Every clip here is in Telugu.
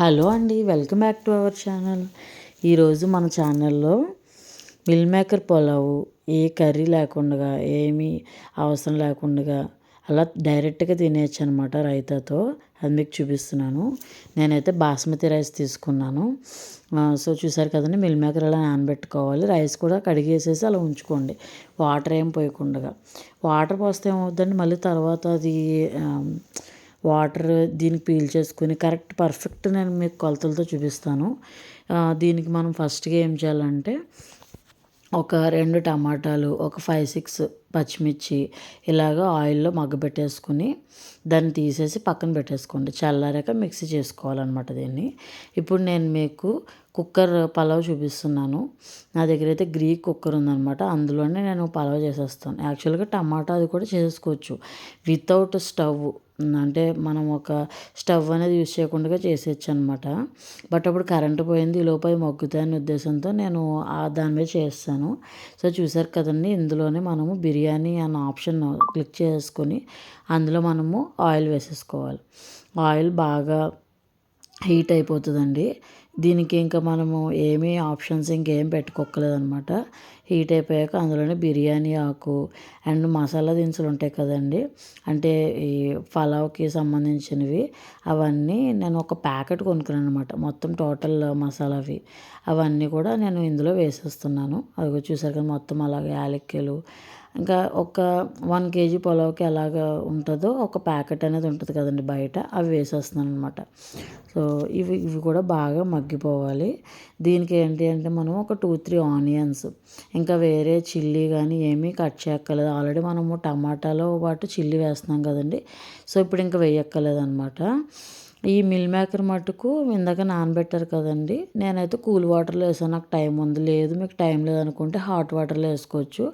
హలో అండి welcome back to our channel. ఈరోజు మన ఛానల్లో మిల్ మేకర్ పులావు ఏ కర్రీ లేకుండా ఏమీ అవసరం లేకుండా అలా డైరెక్ట్గా తినేయచ్చు అనమాట రైతాతో. అది మీకు చూపిస్తున్నాను. నేనైతే బాస్మతి రైస్ తీసుకున్నాను. సో చూసారు కదండి మిల్ మేకర్ అలా నానబెట్టుకోవాలి. రైస్ కూడా కడిగేసేసి అలా ఉంచుకోండి. వాటర్ ఏం పోయకుండా. వాటర్ పోస్తే ఏమవుతుందండి మళ్ళీ తర్వాత అది వాటర్ దీనికి పీల్ చేసుకుని కరెక్ట్ పర్ఫెక్ట్ నేను మీకు కొలతలతో చూపిస్తాను. దీనికి మనం ఫస్ట్గా ఏం చేయాలంటే ఒక రెండు టమాటాలు ఒక ఫైవ్ సిక్స్ పచ్చిమిర్చి ఇలాగ ఆయిల్లో మగ్గబెట్టేసుకుని దాన్ని తీసేసి పక్కన పెట్టేసుకోండి. చల్లారాక మిక్సీ చేసుకోవాలన్నమాట దీన్ని. ఇప్పుడు నేను మీకు కుక్కర్ పలావ్ చూపిస్తున్నాను. నా దగ్గర అయితే గ్రీక్ కుక్కర్ ఉందనమాట అందులోనే నేను పలావ్ చేసేస్తాను. యాక్చువల్గా టమాటా అది కూడా చేసుకోవచ్చు. వితౌట్ స్టవ్ అంటే మనం ఒక స్టవ్ అనేది యూస్ చేయకుండా చేసేయచ్చు అనమాట బట్ అప్పుడు కరెంటు పోయింది ఈ లోపల అనే ఉద్దేశంతో నేను దాని మీద చేస్తాను. సో చూసారు కదండి ఇందులోనే మనము బిర్యానీ అన్న ఆప్షన్ క్లిక్ చేసుకొని అందులో మనము ఆయిల్ వేసేసుకోవాలి. ఆయిల్ బాగా హీట్ అయిపోతుందండి. దీనికి ఇంకా మనము ఏమీ ఆప్షన్స్ ఇంకేం పెట్టుకోకలేదనమాట హీట్ అయిపోయాక అందులోనే బిర్యానీ ఆకు అండ్ మసాలా దినుసులు ఉంటాయి కదండి. అంటే ఈ పలావ్కి సంబంధించినవి అవన్నీ నేను ఒక ప్యాకెట్ కొనుక్కున్నాను అనమాట మొత్తం టోటల్ మసాలావి. అవన్నీ కూడా నేను ఇందులో వేసేస్తున్నాను. అవి చూసారు కదా మొత్తం అలాగే యాలక్కలు ఇంకా ఒక వన్ కేజీ పొలావుకి ఎలాగ ఉంటుందో ఒక ప్యాకెట్ అనేది ఉంటుంది కదండి బయట అవి వేసేస్తున్నాను అనమాట సో ఇవి ఇవి కూడా బాగా మగ్గిపోవాలి. దీనికి ఏంటి అంటే మనం ఒక టూ త్రీ ఆనియన్స్ ఇంకా వేరే చిల్లీ కానీ ఏమీ కట్ చేయక్కర్లేదు. ఆల్రెడీ మనము టమాటాలో పాటు చిల్లీ వేస్తున్నాం కదండి. సో ఇప్పుడు ఇంకా వేయక్కర్లేదు అనమాట ఈ మిల్ మేకర్ మటుకు ఇందాక నానబెట్టారు కదండి. నేనైతే కూల్ వాటర్లో వేసాను. నాకు టైం ఉంది. లేదు మీకు టైం లేదనుకుంటే హాట్ వాటర్లో వేసుకోవచ్చు.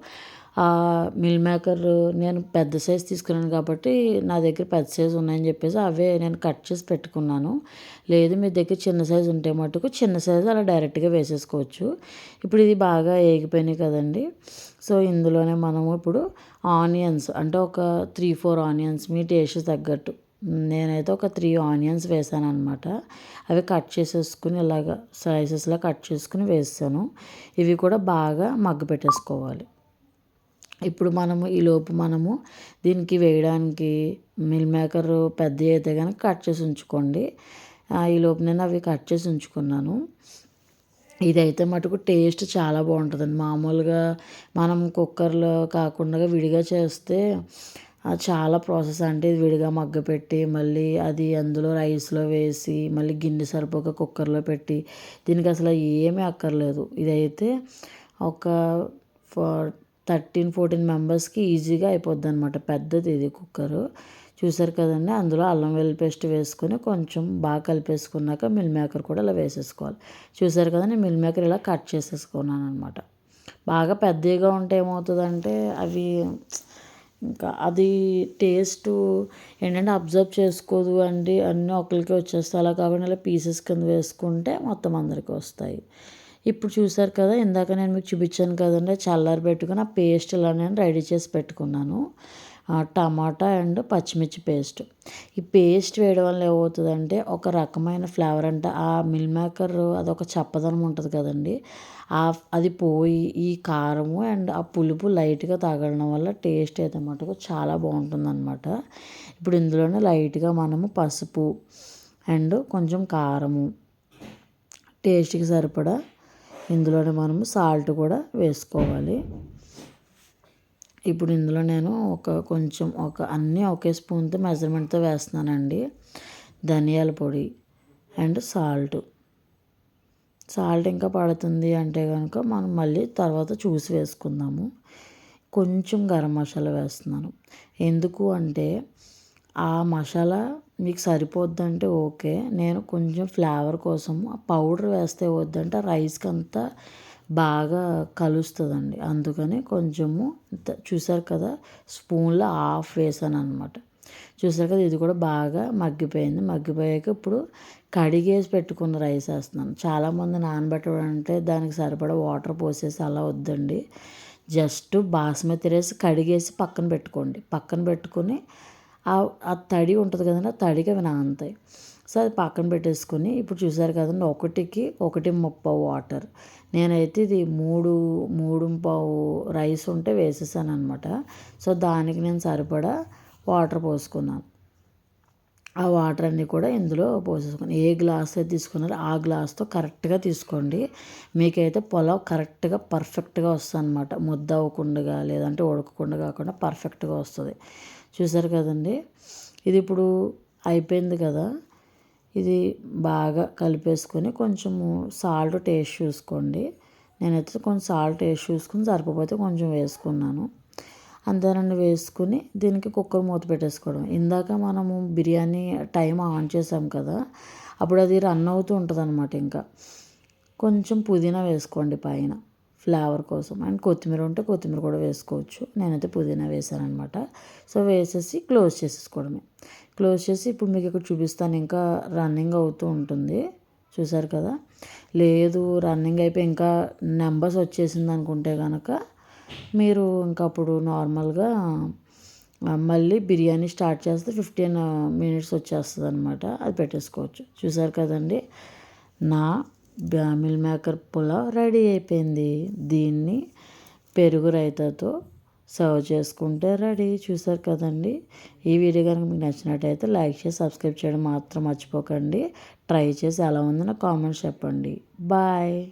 మిల్ మేకర్ నేను పెద్ద సైజ్ తీసుకున్నాను కాబట్టి నా దగ్గర పెద్ద సైజు ఉన్నాయని చెప్పేసి అవే నేను కట్ చేసి పెట్టుకున్నాను. లేదు మీ దగ్గర చిన్న సైజు ఉంటే మటుకు చిన్న సైజు అలా డైరెక్ట్గా వేసేసుకోవచ్చు. ఇప్పుడు ఇది బాగా ఏగిపోయినాయి కదండి. సో ఇందులోనే మనము ఇప్పుడు ఆనియన్స్ అంటే ఒక త్రీ ఫోర్ ఆనియన్స్ మీ టేస్ట్ తగ్గట్టు. నేనైతే ఒక త్రీ ఆనియన్స్ వేసాను అనమాట అవి కట్ చేసేసుకుని ఇలాగ స్లైసెస్లో కట్ చేసుకుని వేసాను ఇవి కూడా బాగా మగ్గ పెట్టేసుకోవాలి. ఇప్పుడు మనము ఈలోపు మనము దీనికి వేయడానికి మిల్ మేకర్ పెద్ద అయితే కనుక కట్ చేసి ఉంచుకోండి. ఈలోపు నేను అవి కట్ చేసి ఉంచుకున్నాను. ఇదైతే మటుకు టేస్ట్ చాలా బాగుంటుందండి. మామూలుగా మనం కుక్కర్లో కాకుండా విడిగా చేస్తే చాలా ప్రాసెస్ అంటే విడిగా మగ్గపెట్టి మళ్ళీ అది అందులో రైస్లో వేసి మళ్ళీ గిన్నె సరిపోక కుక్కర్లో పెట్టి దీనికి అసలు ఏమీ అక్కర్లేదు. ఇదైతే ఒక థర్టీన్ ఫోర్టీన్ మెంబర్స్కి ఈజీగా అయిపోద్ది అనమాట పెద్దది ఇది కుక్కరు. చూసారు కదండి అందులో అల్లం వెల్లుల్లి పేస్ట్ వేసుకొని కొంచెం బాగా కలిపేసుకున్నాక మిల్ మేకర్ కూడా ఇలా వేసేసుకోవాలి. చూసారు కదండి మిల్ మేకర్ ఇలా కట్ చేసేసుకున్నాను అనమాట బాగా పెద్దగా ఉంటే ఏమవుతుందంటే అవి ఇంకా అది టేస్ట్ ఏంటంటే అబ్జర్వ్ చేసుకోదు అండి. అన్నీ ఒకరికి వచ్చేస్తాయి. అలా కాకుండా ఇలా పీసెస్ కింద వేసుకుంటే మొత్తం అందరికీ వస్తాయి. ఇప్పుడు చూసారు కదా ఇందాక నేను మీకు చూపించాను కదండి చల్లారి పెట్టుకుని ఆ పేస్ట్ ఇలా నేను రెడీ చేసి పెట్టుకున్నాను. టమాటా అండ్ పచ్చిమిర్చి పేస్ట్ ఈ పేస్ట్ వేయడం వల్ల ఏమవుతుందంటే ఒక రకమైన ఫ్లేవర్ అంటే ఆ మిల్ మేకర్ అదొక చప్పదనం ఉంటుంది కదండి. ఆ అది పోయి ఈ కారము అండ్ ఆ పులుపు లైట్గా తగలడం వల్ల టేస్ట్ అయితే మటుకు చాలా బాగుంటుంది అనమాట ఇప్పుడు ఇందులోనే లైట్గా మనము పసుపు అండ్ కొంచెం కారము టేస్ట్కి సరిపడా ఇందులోనే మనము సాల్ట్ కూడా వేసుకోవాలి. ఇప్పుడు ఇందులో నేను ఒక కొంచెం ఒక అన్నీ ఒకే స్పూన్తో మెజర్మెంట్తో వేస్తున్నానండి. ధనియాల పొడి అండ్ సాల్ట్. సాల్ట్ ఇంకా పడుతుంది అంటే కనుక మనం మళ్ళీ తర్వాత చూసి వేసుకుందాము. కొంచెం గరం మసాలా వేస్తున్నాను. ఎందుకు అంటే ఆ మసాలా మీకు సరిపోద్దంటే ఓకే. నేను కొంచెం ఫ్లేవర్ కోసం పౌడర్ వేస్తే వద్దంటే రైస్కి అంతా బాగా కలుస్తుందండి. అందుకని కొంచెము చూసారు కదా స్పూన్లో హాఫ్ వేసాను అనమాట చూసారు కదా ఇది కూడా బాగా మగ్గిపోయింది. మగ్గిపోయాక ఇప్పుడు కడిగేసి పెట్టుకున్న రైస్ వేస్తున్నాను. చాలామంది నానబెట్టడం అంటే దానికి సరిపడా వాటర్ పోసేసి అలా వద్దండి. జస్ట్ బాస్మతి రైస్ కడిగేసి పక్కన పెట్టుకోండి. పక్కన పెట్టుకొని ఆ తడి ఉంటుంది కదండి ఆ తడికి అవి నానుతాయి సో అది పక్కన పెట్టేసుకొని ఇప్పుడు చూసారు కదండి ఒకటికి ఒకటి ముప్పావు వాటర్. నేనైతే ఇది మూడు మూడు పావు రైస్ ఉంటే వేసేసాను అనమాట సో దానికి నేను సరిపడా వాటర్ పోసుకున్నాను. ఆ వాటర్ అన్నీ కూడా ఇందులో పోసేసుకుని ఏ గ్లాస్ అయితే తీసుకున్నారో ఆ గ్లాస్తో కరెక్ట్గా తీసుకోండి. మీకైతే పొలావ్ కరెక్ట్గా పర్ఫెక్ట్గా వస్తుంది అనమాట ముద్ద అవ్వకుండా లేదంటే ఉడకకుండా కాకుండా పర్ఫెక్ట్గా వస్తుంది. చూసారు కదండి? ఇది ఇప్పుడు అయిపోయింది కదా? ఇది బాగా కలిపేసుకొని కొంచెము సాల్ట్ టేస్ట్ చూసుకోండి. నేనైతే కొంచెం సాల్ట్ టేస్ట్ చూసుకుని సరిపోతే కొంచెం వేసుకున్నాను. అంతేనండి వేసుకుని దీనికి కుక్కర్ మూత పెట్టేసుకోవడం. ఇందాక మనము బిర్యానీ టైం ఆన్ చేసాం కదా అప్పుడు అది రన్ అవుతూ ఉంటుంది అనమాట ఇంకా. కొంచెం పుదీనా వేసుకోండి పైన. ఫ్లేవర్ కోసం అండ్ కొత్తిమీర ఉంటే కొత్తిమీర కూడా వేసుకోవచ్చు. నేనైతే పుదీనా వేసాను అనమాట సో వేసేసి క్లోజ్ చేసేసుకోవడమే. క్లోజ్ చేసి ఇప్పుడు మీకు ఇక్కడ చూపిస్తాను. ఇంకా రన్నింగ్ అవుతూ ఉంటుంది. చూసారు కదా? లేదు రన్నింగ్ అయిపోయి ఇంకా నెంబర్స్ వచ్చేసింది అనుకుంటే కనుక మీరు ఇంకా అప్పుడు నార్మల్గా మళ్ళీ బిర్యానీ స్టార్ట్ చేస్తే ఫిఫ్టీన్ మినిట్స్ వచ్చేస్తుంది అనమాట అది పెట్టేసుకోవచ్చు. చూసారు కదండి? నా బ్యామిల్ మేకర్ పులావ్ రెడీ అయిపోయింది. దీన్ని పెరుగు రైతాతో సర్వ్ చేసుకుంటే రెడీ. చూసారు కదండి? ఈ వీడియో కనుక మీకు నచ్చినట్టయితే లైక్ చేసి సబ్స్క్రైబ్ చేయడం మాత్రం మర్చిపోకండి. ట్రై చేసి ఎలా ఉందో నాకు కామెంట్స్ చెప్పండి. బాయ్.